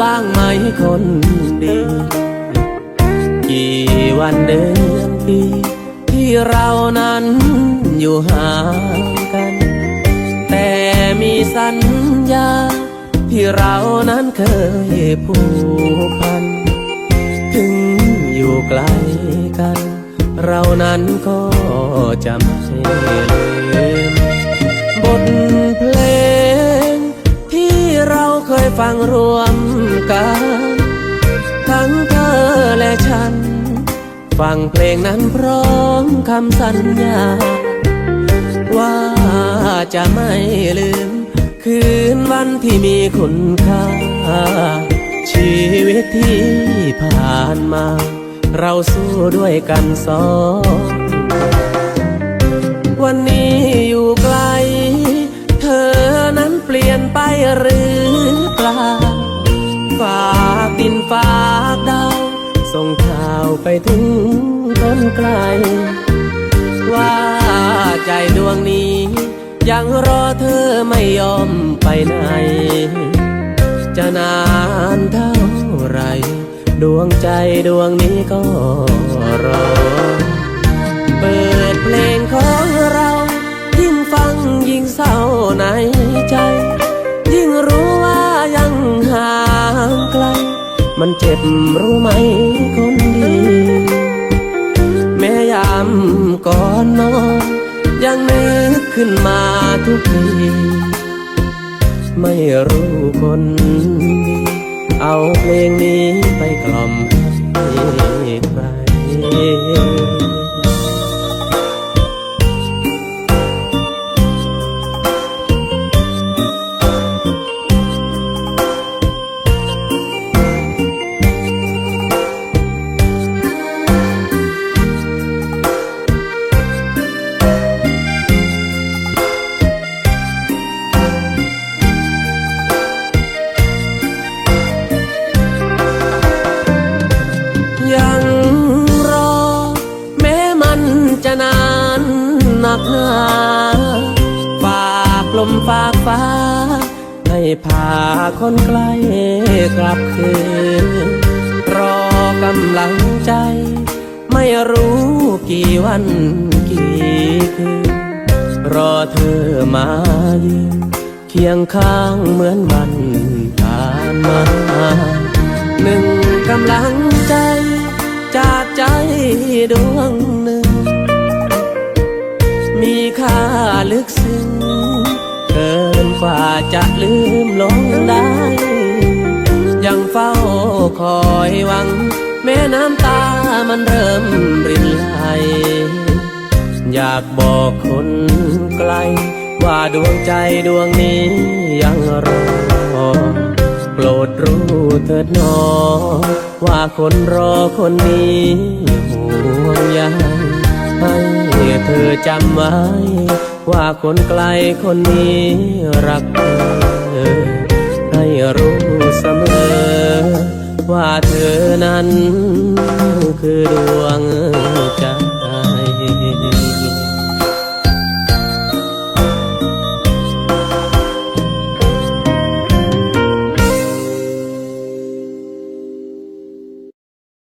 บ้างไหมคนดี กี่วันเดือนปีที่เรานั้นอยู่ห่างกัน แต่มีสัญญา ที่เรานั้นเคยผูกพัน ถึงอยู่ไกลกัน เรานั้นก็จะไม่ลืมบทเพลง ที่เราเคยฟังรวม อและฉัน ฟังเพลงนั้นพร้อมคำสัญญา ว่าจะไม่ลืม คืนวันที่มีคุณค่า ชีวิตที่ผ่านมา เราสู้ด้วยกันสอง ไกล ว่าใจดวงนี้ ยังรอเธอไม่ยอมไปไหน จะนานเท่าไร ดวงใจดวงนี้ก็รอ เปิดเพลงของเรายิ่งฟังยิ่งเศร้าในใจ ยิ่งรู้ว่ายังห่างไกล มันเจ็บรู้ไหมคนดี ม้ยามก่อนนอนยังนึกขึ้นมาทุกที ไม่รู้คนดีเอาเพลงนี้ ฝากลมฝากฟ้า ให้พาคนใกล้กลับคืน รอกำลังใจ ไม่รู้กี่วันกี่คืน รอเธอมายืนเคียงข้างเหมือนวัน จะลืมลงได้ ยังเฝ้าคอยหวัง แม้น้ำตามันเริ่มรินไหลอยากบอกคนไกล ว่าดวงใจดวงนี้ยังรอโปรดรู้เถิดนอ ว่าคนรอคนนี้ห่วงใยให้เธอจำไว้ ว่าคนไกลคนนี้รักเธอ ให้รู้เสมอ ว่าเธอนั้นคือดวงใจ